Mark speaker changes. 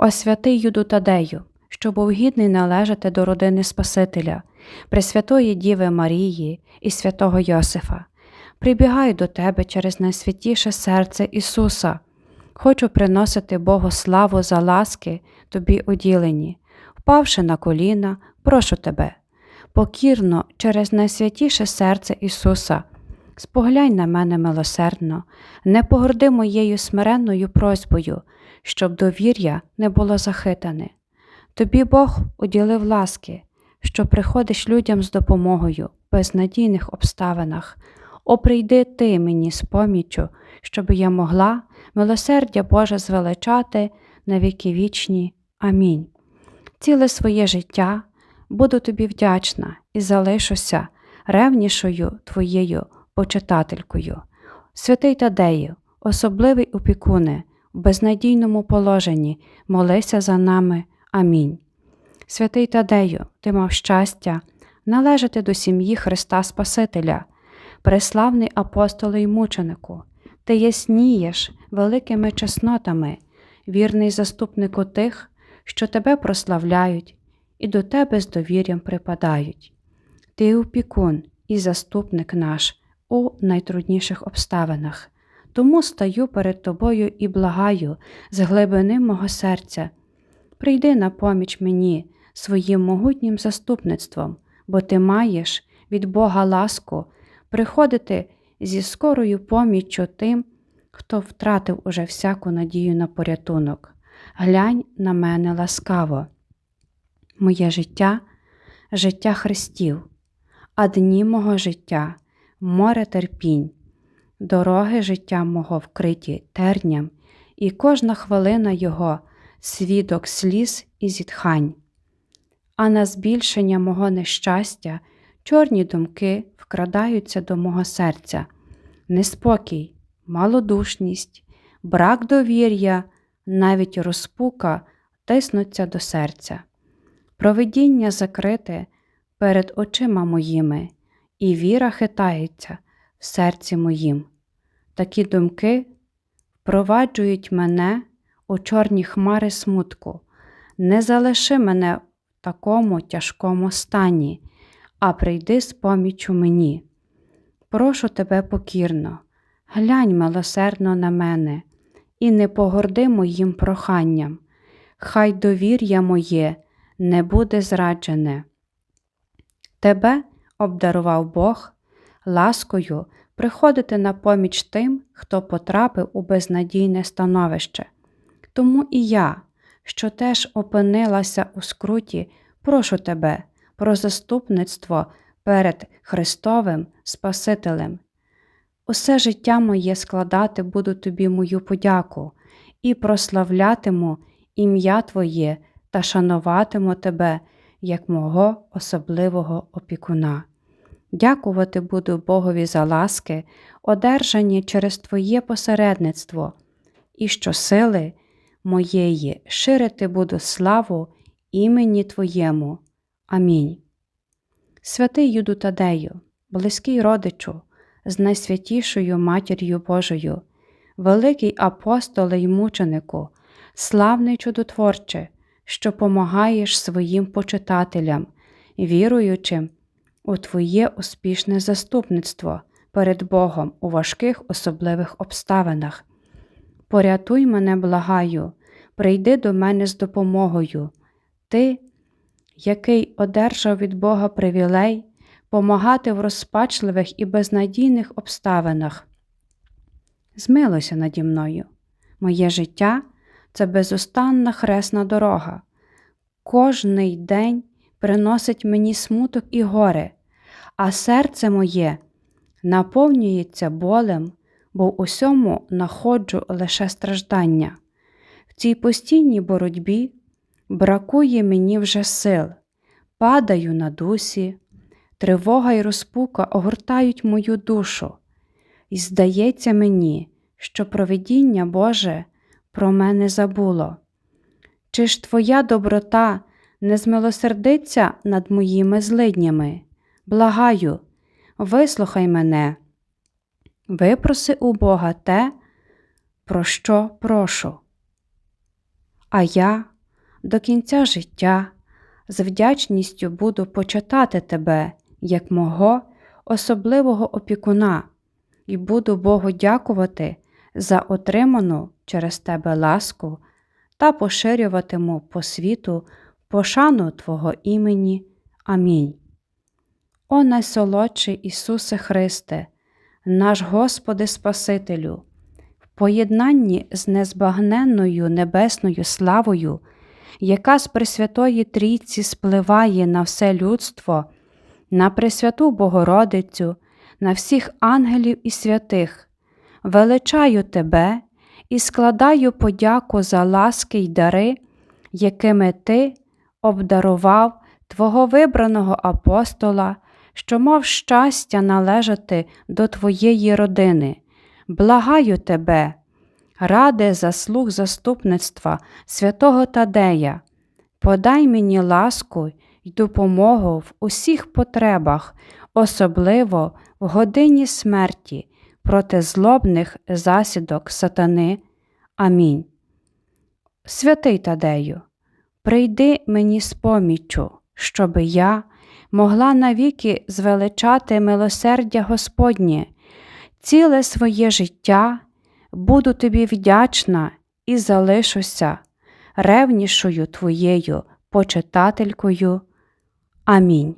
Speaker 1: О святий Юду Тадею, що був гідний належати до родини Спасителя, Пресвятої Діви Марії і святого Йосифа, прибігаю до тебе через найсвятіше серце Ісуса. Хочу приносити Богу славу за ласки тобі уділені, впавши на коліна, прошу тебе, покірно через найсвятіше серце Ісуса. Споглянь на мене милосердно, не погорди моєю смиренною просьбою, щоб довір'я не було захитане. Тобі Бог уділив ласки, що приходиш людям з допомогою в безнадійних обставинах. О, прийди ти мені з поміччю, щоб я могла милосердя Боже звеличати на віки вічні. Амінь. Ціле своє життя буду тобі вдячна і залишуся ревнішою твоєю почитателькою. Святий Тадею, особливий опікуне, в безнадійному положенні, молися за нами. Амінь. Святий Тадею, ти мав щастя належати до сім'ї Христа Спасителя, преславний апостоле й мученику, ти яснієш великими чеснотами, вірний заступнику тих, що тебе прославляють і до тебе з довір'ям припадають. Ти опікун і заступник наш у найтрудніших обставинах, тому стаю перед тобою і благаю з глибини мого серця. Прийди на поміч мені своїм могутнім заступництвом, бо ти маєш від Бога ласку приходити зі скорою поміччю тим, хто втратив уже всяку надію на порятунок. Глянь на мене ласкаво. Моє життя життя Христів, а дні мого життя море терпінь, дороги життя мого вкриті терням, і кожна хвилина Його свідок сліз і зітхань. А на збільшення мого нещастя чорні думки вкрадаються до мого серця, неспокій, малодушність, брак довір'я, навіть розпука тиснуться до серця. Провидіння закрите перед очима моїми, і віра хитається в серці моїм. Такі думки впроваджують мене у чорні хмари смутку, не залиши мене в такому тяжкому стані, а прийди з поміччю мені. Прошу тебе покірно, глянь милосердно на мене і не погорди моїм проханням, хай довір'я моє не буде зраджене. Тебе обдарував Бог ласкою приходити на поміч тим, хто потрапив у безнадійне становище. Тому і я, що теж опинилася у скруті, прошу тебе про заступництво перед Христовим Спасителем. Усе життя моє складати буду тобі мою подяку і прославлятиму ім'я Твоє та шануватиму тебе як мого особливого опікуна. Дякувати буду Богові за ласки, одержані через Твоє посередництво, і щосили моєї ширити буду славу імені Твоєму. Амінь. Святий Юду Тадею, близький родичу, з найсвятішою Матір'ю Божою, великий апостоле й мученику, славний чудотворче, що помагаєш своїм почитателям, віруючим у Твоє успішне заступництво перед Богом у важких особливих обставинах. Порятуй мене, благаю, прийди до мене з допомогою, Ти, який одержав від Бога привілей, помагати в розпачливих і безнадійних обставинах. Змилуйся наді мною, моє життя це безустанна хресна дорога. Кожний день приносить мені смуток і горе, а серце моє наповнюється болем, бо в усьому находжу лише страждання. В цій постійній боротьбі бракує мені вже сил, падаю на дусі, тривога й розпука огортають мою душу, і здається мені, що провидіння Боже про мене забуло. Чи ж твоя доброта не змилосердиться над моїми злиднями? Благаю, вислухай мене, випроси у Бога те, про що прошу. А я до кінця життя з вдячністю буду почитати тебе як мого особливого опікуна і буду Богу дякувати за отриману через тебе ласку та поширюватиму по світу пошану Твого імені. Амінь. О найсолодший Ісусе Христе, наш Господи Спасителю, в поєднанні з незбагненною небесною славою, яка з Пресвятої Трійці спливає на все людство, на Пресвяту Богородицю, на всіх ангелів і святих, величаю Тебе і складаю подяку за ласки й дари, якими Ти обдарував Твого вибраного апостола, що мав щастя належати до Твоєї родини. Благаю Тебе, ради заслуг заступництва святого Тадея, подай мені ласку й допомогу в усіх потребах, особливо в годині смерті проти злобних засідок сатани. Амінь. Святий Тадею, прийди мені з поміччю, щоби я могла навіки звеличати милосердя Господнє, ціле своє життя буду тобі вдячна і залишуся ревнішою твоєю почитателькою. Амінь.